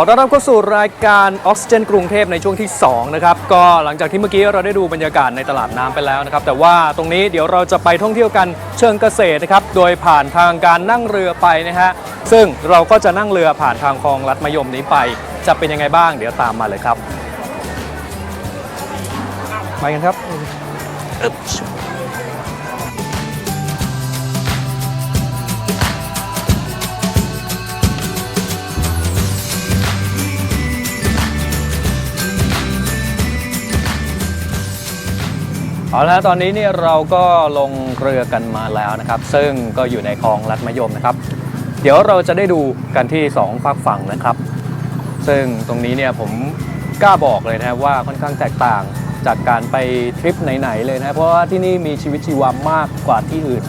อต้อนรับเข้าสู่รายการออกซิเจนกรุงเทพในช่วงที่2นะครับก็หลังจากที่เมื่อกี้เราได้ดูบรรยากาศในตลาดน้ำไปแล้วนะครับแต่ว่าตรงนี้เดี๋ยวเราจะไปท่องเที่ยวกันเชิงเกษตรนะครับโดยผ่านทางการนั่งเรือไปนะฮะซึ่งเราก็จะนั่งเรือผ่านทางคลองลัดมยมนี้ไป จะเป็นยังไงบ้าง เดี๋ยวตามมาเลยครับไปกันครับ เอาละตอนนี้เนี่ยเราก็ลงเรือกันมาแล้วนะครับ ซึ่งก็อยู่ในคลองลัดมะยมนะครับ เดี๋ยวเราจะได้ดูกันที่สองฝากฝั่งนะครับ ซึ่งตรงนี้เนี่ยผมกล้าบอกเลยนะครับว่าค่อนข้างแตกต่างจากการไปทริปไหนๆเลยนะเพราะว่าที่นี่มีชีวิตชีวามากกว่าที่อื่น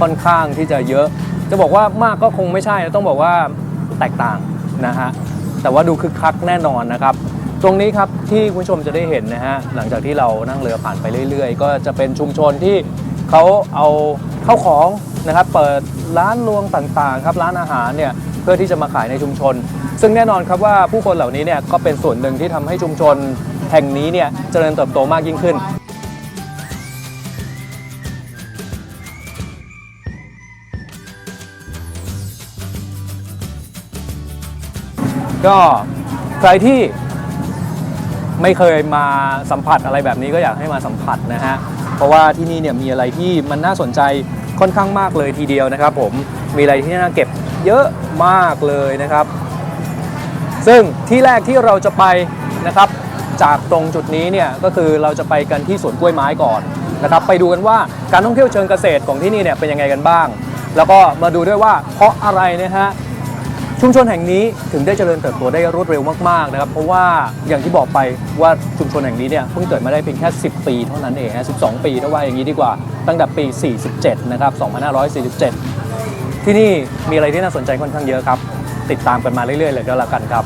ค่อนข้างที่จะเยอะ จะบอกว่ามากก็คงไม่ใช่ต้องบอกว่าแตกต่างนะฮะแต่ว่าดูคึกคักแน่นอนนะครับ ตรงนี้ครับที่คุณผู้ชมจะได้เห็นนะฮะหลังจากที่เรานั่งเรือผ่านไปเรื่อย ๆ ก็จะเป็นชุมชนที่เขาเอาเข้าของนะครับเปิดร้านรวงต่างๆครับร้านอาหารเนี่ยเพื่อที่จะมาขายในชุมชน ซึ่งแน่นอนครับว่าผู้คนเหล่านี้เนี่ยก็เป็นส่วนหนึ่งที่ทำให้ชุมชนแห่งนี้เนี่ยเจริญเติบโตมากยิ่งขึ้นก็ใครที่ ไม่เคยมาสัมผัสอะไรแบบนี้ก็อยากให้มาสัมผัสนะฮะเพราะว่าที่นี่เนี่ยมีอะไรที่มันน่าสนใจค่อนข้างมากเลยทีเดียวนะครับ ผมมีอะไรที่น่าเก็บเยอะมากเลยนะครับ ซึ่งที่แรกที่เราจะไปนะครับจากตรงจุดนี้เนี่ยก็คือเราจะไปกันที่สวนกล้วยไม้ก่อนนะครับไปดูกันว่าการท่องเที่ยวเชิงเกษตรของที่นี่เนี่ยเป็นยังไงกันบ้าง แล้วก็มาดูด้วยว่าเพราะอะไรนะฮะ ชุมชนแห่งนี้ถึงได้เจริญเติบโตได้รวดเร็วมากๆนะครับ เพราะว่าอย่างที่บอกไปว่าชุมชนแห่งนี้เนี่ยเพิ่งเกิดมาได้เพียงแค่ 10 ปีเท่านั้นเองฮะ12 ปีถ้าว่าอย่างนี้ดีกว่าตั้งแต่ปี 47 นะครับ 2547 ที่นี่มีอะไรที่น่าสนใจค่อนข้างเยอะครับ ติดตามกันมาเรื่อยๆเลยก็แล้วกันครับ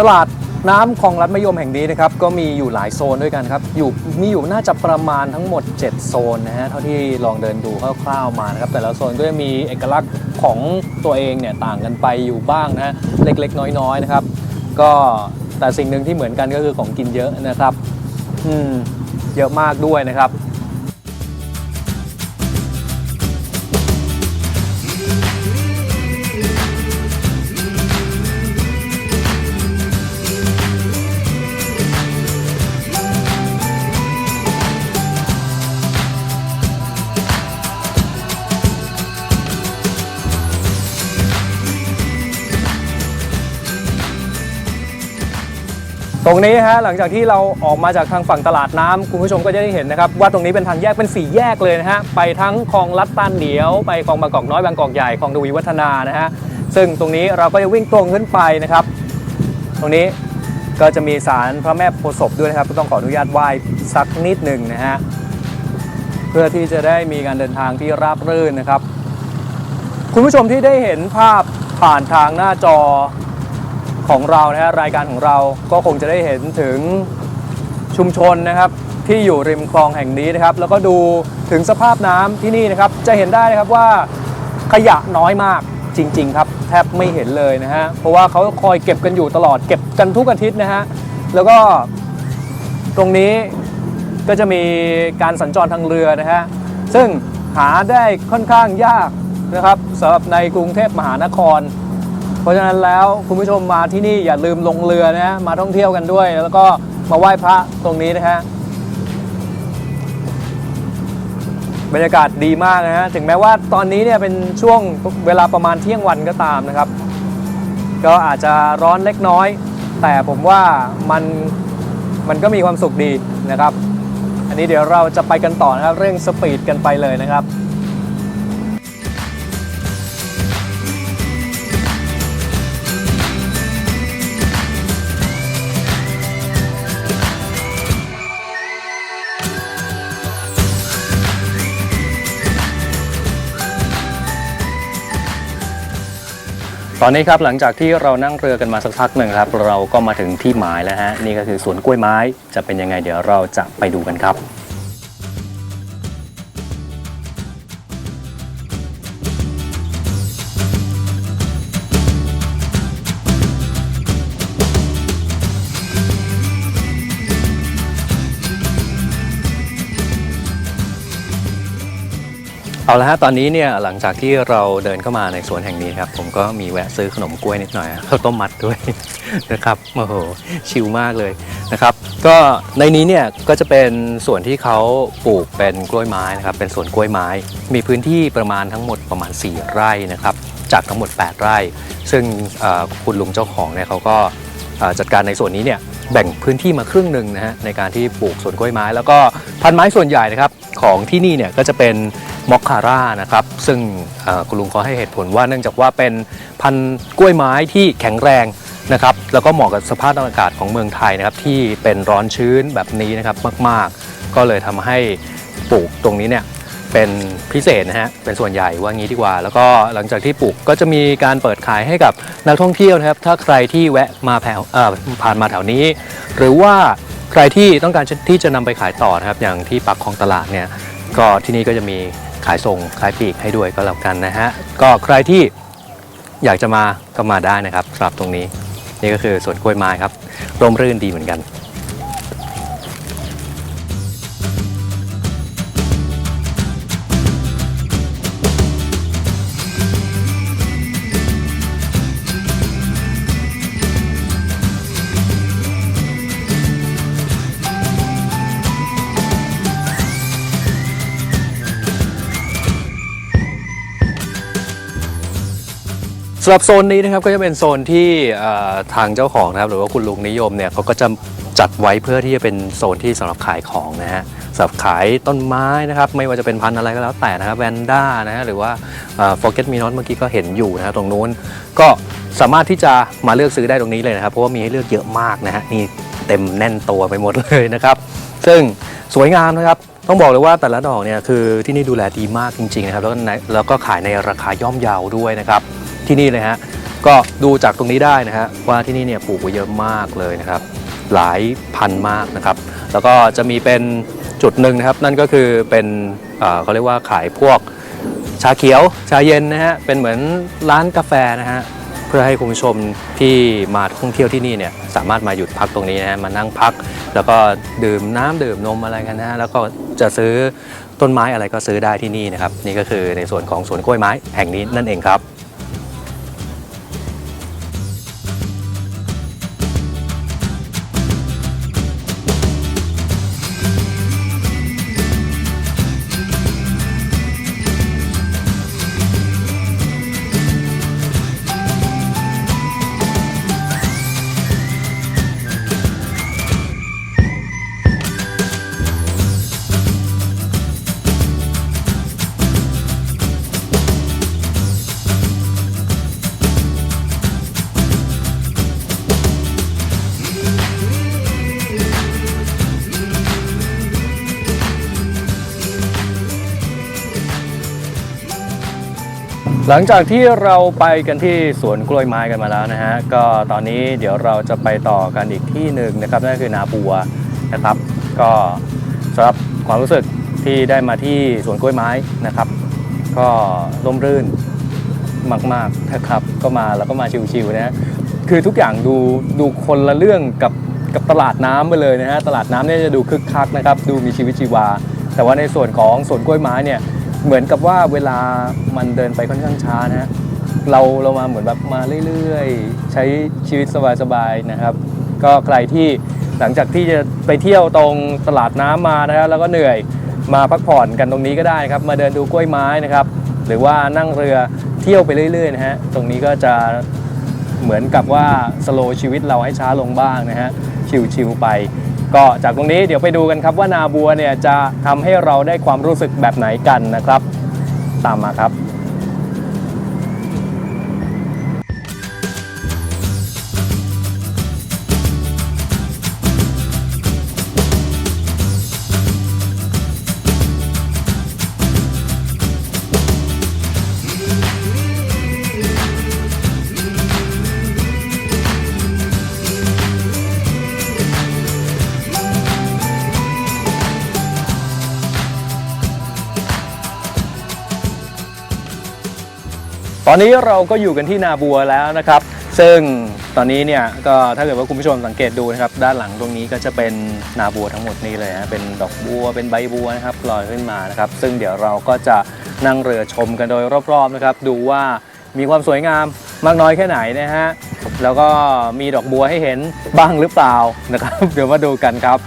ตลาดน้ำคลองลัดมะยมแห่งนี้นะครับก็มีอยู่หลายโซนด้วยกันครับอยู่มีอยู่น่าจะประมาณทั้งหมด 7 โซนนะฮะเท่าที่ลองเดินดูคร่าวๆมานะครับแต่ละโซนก็จะมีเอกลักษณ์ของตัวเองเนี่ยต่างกันไปอยู่บ้างนะฮะเล็กๆ น้อยๆนะครับ ก็แต่สิ่งหนึ่งที่เหมือนกันก็คือของกินเยอะนะครับอืมเยอะมากด้วยนะครับ ตรงนี้ฮะหลังจากที่เราออกมาจากทางฝั่งตลาดน้ำคุณผู้ชมก็จะได้เห็นนะครับว่าตรงนี้เป็นทางแยกเป็นสี่แยกเลยนะฮะไปทั้งคลองลัดตานเดียว ไปคลองบางกอกน้อยบางกอกใหญ่คลองทวีวัฒนานะฮะซึ่งตรงนี้เราก็จะวิ่งตรงขึ้นไปนะครับ ตรงนี้ก็จะมีศาลพระแม่โพศพด้วยนะครับ ก็ต้องขออนุญาตไหว้สักนิดหนึ่งนะฮะเพื่อที่จะได้มีการเดินทางที่ราบรื่นนะครับ คุณผู้ชมที่ได้เห็นภาพผ่านทางหน้าจอ ของเรานะฮะรายการของเราก็คงจะได้เห็นถึงชุมชนนะครับที่อยู่ริมคลองแห่งนี้นะครับ แล้วก็ดูถึงสภาพน้ำที่นี่นะครับ จะเห็นได้นะครับว่าขยะน้อยมากจริง ๆ ครับแทบไม่เห็นเลยนะฮะเพราะว่าเขาคอยเก็บกันอยู่ตลอดเก็บกันทุกอาทิตย์นะฮะแล้วก็ตรงนี้ก็จะมีการสัญจรทางเรือนะฮะซึ่งหาได้ค่อนข้างยากนะครับสำหรับในกรุงเทพมหานคร เพราะฉะนั้นแล้วคุณผู้ชมมาที่นี่อย่าลืมลงเรือนะมาท่องเที่ยวกันด้วย แล้วก็มาไหว้พระตรงนี้นะฮะบรรยากาศดีมากนะฮะถึงแม้ว่าตอนนี้เนี่ยเป็นช่วงเวลาประมาณเที่ยงวันก็ตามนะครับ ก็อาจจะร้อนเล็กน้อย แต่ผมว่ามันมันก็มีความสุขดีนะครับ อันนี้เดี๋ยวเราจะไปกันต่อนะครับเรื่องสปีดกันไปเลยนะครับ ตอนนี้ครับหลังจากที่เรานั่งเรือกันมาสักพักหนึ่งครับ เราก็มาถึงที่หมายแล้วฮะนี่ก็คือสวนกล้วยไม้จะเป็นยังไงเดี๋ยวเราจะไปดูกันครับ เอาละฮะตอนนี้เนี่ยหลังจากที่เราเดินเข้ามาในสวนแห่งนี้ครับ ผมก็มีแวะซื้อขนมกล้วยนิดหน่อยข้าวต้มมัดด้วยนะครับโอ้โหชิลมากเลยนะครับ ก็ในนี้เนี่ยก็จะเป็นส่วนที่เขาปลูกเป็นกล้วยไม้นะครับ เป็นสวนกล้วยไม้ มีพื้นที่ประมาณทั้งหมดประมาณ 4 ไร่นะครับ จากทั้งหมด 8 ไร่ ซึ่งคุณลุงเจ้าของเนี่ยเขาก็จัดการในส่วนนี้เนี่ยแบ่งพื้นที่มาครึ่งหนึ่งนะฮะในการที่ปลูกสวนกล้วยไม้ แล้วก็พันไม้ส่วนใหญ่นะครับของที่นี่เนี่ยก็จะเป็น มอคคาร่านะครับ ซึ่งคุณลุงเขาให้เหตุผลว่าเนื่องจากว่าเป็นพันธุ์กล้วยไม้ที่แข็งแรงนะครับ แล้วก็เหมาะกับสภาพอากาศของเมืองไทยนะครับ ที่เป็นร้อนชื้นแบบนี้นะครับมากๆ ก็เลยทำให้ปลูกตรงนี้เนี่ยเป็นพิเศษนะฮะ เป็นส่วนใหญ่ว่างี้ดีกว่า แล้วก็หลังจากที่ปลูกก็จะมีการเปิดขายให้กับนักท่องเที่ยวนะครับ ถ้าใครที่แวะมาแถวผ่านมาแถวนี้ หรือว่าใครที่ต้องการที่จะนำไปขายต่อนะครับ อย่างที่ปักของตลาดเนี่ย ก็ที่นี่ก็จะมี ขายส่งขายปลีกให้ด้วยก็แล้วกันนะฮะก็ใครที่อยากจะมาก็มาได้นะครับสำหรับตรงนี้ นี่ก็คือสวนกล้วยไม้ครับร่มรื่นดีเหมือนกัน สำหรับโซนนี้นะครับก็จะเป็นโซนที่ทางเจ้าของนะครับหรือว่าคุณลุงนิยมเนี่ยเขาก็จะจัดไว้เพื่อที่จะเป็นโซนที่สำหรับขายของนะฮะสำหรับขายต้นไม้นะครับไม่ว่าจะเป็นพันธุ์อะไรก็แล้วแต่นะครับแวนด้านะฮะหรือว่าเอ่อ forget me not เมื่อกี้ก็เห็นอยู่นะตรงนู้น ก็สามารถที่จะมาเลือกซื้อได้ตรงนี้เลยนะครับ เพราะว่ามีให้เลือกเยอะมากนะฮะนี่เต็มแน่นตัวไปหมดเลยนะครับ ซึ่งสวยงามนะครับต้องบอกเลยว่าแต่ละดอกเนี่ยคือที่นี่ดูแลดีมากจริงๆนะครับแล้วก็แล้วก็ขายในราคาย่อมเยาด้วยนะครับ ที่นี่เลยฮะก็ดูจากตรงนี้ได้นะฮะว่าที่นี่เนี่ยปลูกไว้เยอะมากเลยนะครับ หลายพันมากนะครับ แล้วก็จะมีเป็นจุดหนึ่งนะครับ นั่นก็คือเป็นเเขาเรียกว่าขายพวกชาเขียวชาเย็นนะฮะเป็นเหมือนร้านกาแฟนะฮะเพื่อให้คุณผู้ชมที่มาท่องเที่ยวที่นี่เนี่ยสามารถมาหยุดพักตรงนี้นะฮะมานั่งพัก แล้วก็ดื่มน้ำดื่มนมอะไรกันนะฮะแล้วก็จะซื้อต้นไม้อะไรก็ซื้อได้ที่นี่นะครับ นี่ก็คือในส่วนของสวนกล้วยไม้แห่งนี้นั่นเองครับ หลังจากที่เราไปกันที่สวนกล้วยไม้กันมาแล้วนะฮะก็ตอนนี้เดี๋ยวเราจะไปต่อกันอีกที่หนึ่งนะครับนั่นก็คือนาบัวนะครับ ก็สำหรับความรู้สึกที่ได้มาที่สวนกล้วยไม้นะครับ ก็ร่มรื่นมากๆนะครับ ก็มาแล้วก็มาชิวๆนะฮะคือทุกอย่างดูดูคนละเรื่องกับกับตลาดน้ำไปเลยนะฮะตลาดน้ำเนี่ยจะดูคึกคักนะครับ ดูมีชีวิตชีวา แต่ว่าในส่วนของสวนกล้วยไม้เนี่ย เหมือนกับว่าเวลามันเดินไปค่อนข้างช้านะฮะเราเรามาเหมือนแบบมาเรื่อยๆ ใช้ชีวิตสบายๆนะครับ ก็ใครที่หลังจากที่จะไปเที่ยวตรงตลาดน้ำมานะครับแล้วก็เหนื่อยมาพักผ่อนกันตรงนี้ก็ได้ครับ มาเดินดูกล้วยไม้นะครับ หรือว่านั่งเรือเที่ยวไปเรื่อยๆนะฮะตรงนี้ก็จะเหมือนกับว่าสโลชีวิตเราให้ช้าลงบ้างนะฮะชิวๆไป ก็จากตรงนี้เดี๋ยวไปดูกันครับว่านาบัวเนี่ยจะทำให้เราได้ความรู้สึกแบบไหนกันนะครับ ตามมาครับ อนนี้เราก็อยู่กันที่นาบัวแล้วนะครับ ซึ่งตอนนี้เนี่ยก็ถ้าเกิดว่าคุณผู้ชมสังเกตดูนะครับ ด้านหลังตรงนี้ก็จะเป็นนาบัวทั้งหมดนี้เลยฮะเป็นดอกบัวเป็นใบบัวนะครับลอยขึ้นมานะครับ ซึ่งเดี๋ยวเราก็จะนั่งเรือชมกันโดยรอบๆนะครับ ดูว่ามีความสวยงามมากน้อยแค่ไหนนะฮะแล้วก็มีดอกบัวให้เห็นบ้างหรือเปล่านะครับ เดี๋ยวมาดูกันครับ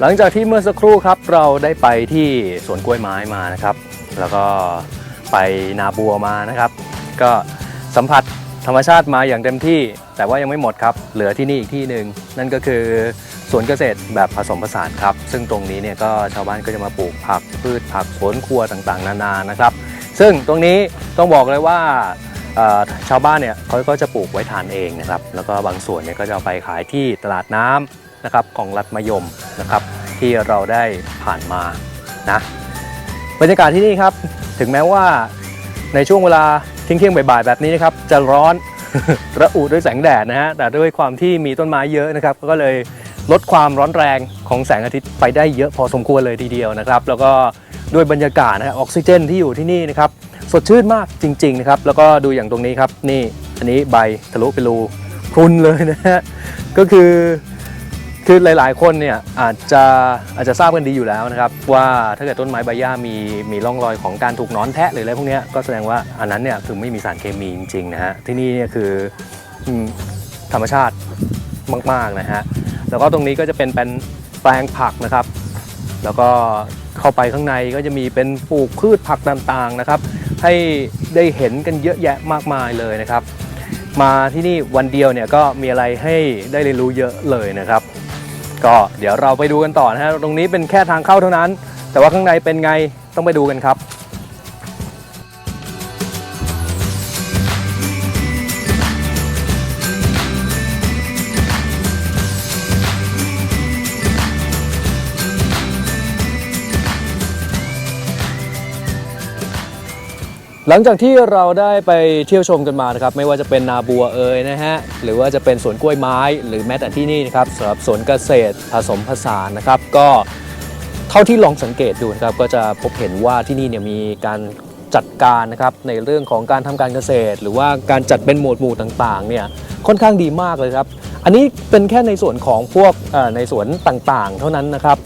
หลังจากที่เมื่อสักครู่ครับเราได้ไปที่สวนกล้วยไม้มานะครับ แล้วก็ไปนาบัวมานะครับ ก็สัมผัสธรรมชาติมาอย่างเต็มที่ แต่ว่ายังไม่หมดครับ เหลือที่นี่อีกที่หนึ่งนั่นก็คือสวนเกษตรแบบผสมผสานครับ ซึ่งตรงนี้เนี่ยก็ชาวบ้านก็จะมาปลูกผักพืชผักสวนครัวต่างๆ นานานะครับ ซึ่งตรงนี้ต้องบอกเลยว่าชาวบ้านเนี่ยเขาก็จะปลูกไว้ทานเองนะครับ แล้วก็บางส่วนเนี่ยก็จะไปขายที่ตลาดน้ำ นะครับของรัฐมยมนะครับที่เราได้ผ่านมานะบรรยากาศที่นี่ครับถึงแม้ว่าในช่วงเวลาเที่ยงๆบ่ายๆแบบนี้นะครับจะร้อนระอุด้วยแสงแดดนะฮะแต่ด้วยความที่มีต้นไม้เยอะนะครับก็เลยลดความร้อนแรงของแสงอาทิตย์ไปได้เยอะพอสมควรเลยทีเดียวนะครับ แล้วก็ด้วยบรรยากาศนะฮะออกซิเจนที่อยู่ที่นี่นะครับสดชื่นมากจริง ๆนะครับ แล้วก็ดูอย่างตรงนี้ครับนี่อันนี้ใบทะลุไปรูพรุนเลยนะฮะก็คือ คือหลาย ๆ คนเนี่ยอาจจะอาจจะทราบกันดีอยู่แล้วนะครับ ว่าถ้าเกิดต้นไม้ใบหญ้ามีมีร่องรอยของการถูกนอนแทะหรืออะไรพวกเนี้ยก็แสดงว่าอันนั้นเนี่ยคือไม่มีสารเคมีจริง ๆ นะฮะ ที่นี่เนี่ยคืออืมธรรมชาติมาก ๆ นะฮะ แล้วก็ตรงนี้ก็จะเป็นเป็นแปลงผักนะครับ แล้วก็เข้าไปข้างในก็จะมีเป็นปลูกพืชผักต่าง ๆ นะครับ ให้ได้เห็นกันเยอะแยะมากมายเลยนะครับ มาที่นี่วันเดียวเนี่ยก็มีอะไรให้ได้เรียนรู้เยอะเลยนะครับ ก็เดี๋ยวเราไปดูกันต่อนะฮะตรงนี้เป็นแค่ทางเข้าเท่านั้น แต่ว่าข้างในเป็นไงต้องไปดูกันครับ หลังจากที่เราได้ไปเที่ยวชมกันมานะครับไม่ว่าจะเป็นนาบัวเอยนะฮะหรือว่าจะเป็นสวนกล้วยไม้ หรือแม้แต่ที่นี่นะครับสำหรับสวนเกษตรผสมผสานนะครับ ก็เท่าที่ลองสังเกตดูนะครับก็จะพบเห็นว่าที่นี่เนี่ยมีการจัดการนะครับในเรื่องของการทำการเกษตร หรือว่าการจัดเป็นหมวดหมู่ต่างๆเนี่ยค่อนข้างดีมากเลยครับ อันนี้เป็นแค่ในส่วนของพวกในสวนต่างๆ เท่านั้นนะครับ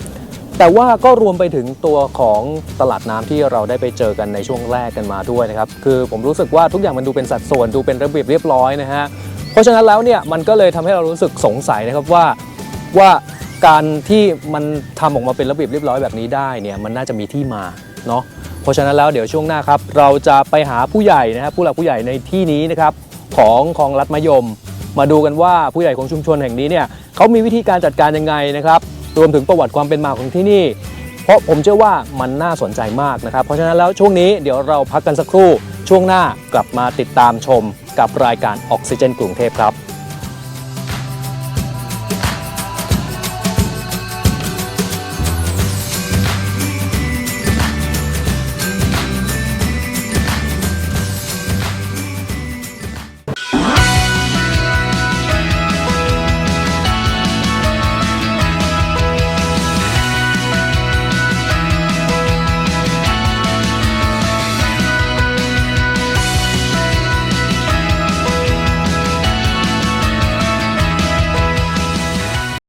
แต่ว่าก็รวมไปถึงตัวของตลาดน้ำที่เราได้ไปเจอกันในช่วงแรกกันมาด้วยนะครับคือผมรู้สึกว่าทุกอย่างมันดูเป็นสัดส่วนดูเป็นระเบียบเรียบร้อยนะฮะเพราะฉะนั้นแล้วเนี่ยมันก็เลยทำให้เรารู้สึกสงสัยนะครับว่าว่าการที่มันทำออกมาเป็นระเบียบเรียบร้อยแบบนี้ได้เนี่ยมันน่าจะมีที่มาเนาะเพราะฉะนั้นแล้วเดี๋ยวช่วงหน้าครับเราจะไปหาผู้ใหญ่นะครับผู้หลักผู้ใหญ่ในที่นี้นะครับของของรัฐมยม มาดูกันว่าผู้ใหญ่ของชุมชนแห่งนี้เนี่ยเขามีวิธีการจัดการยังไงนะครับ รวมถึงประวัติความเป็นมาของที่นี่ เพราะผมเชื่อว่ามันน่าสนใจมากนะครับ เพราะฉะนั้นแล้วช่วงนี้เดี๋ยวเราพักกันสักครู่ ช่วงหน้ากลับมาติดตามชมกับรายการออกซิเจนกรุงเทพครับ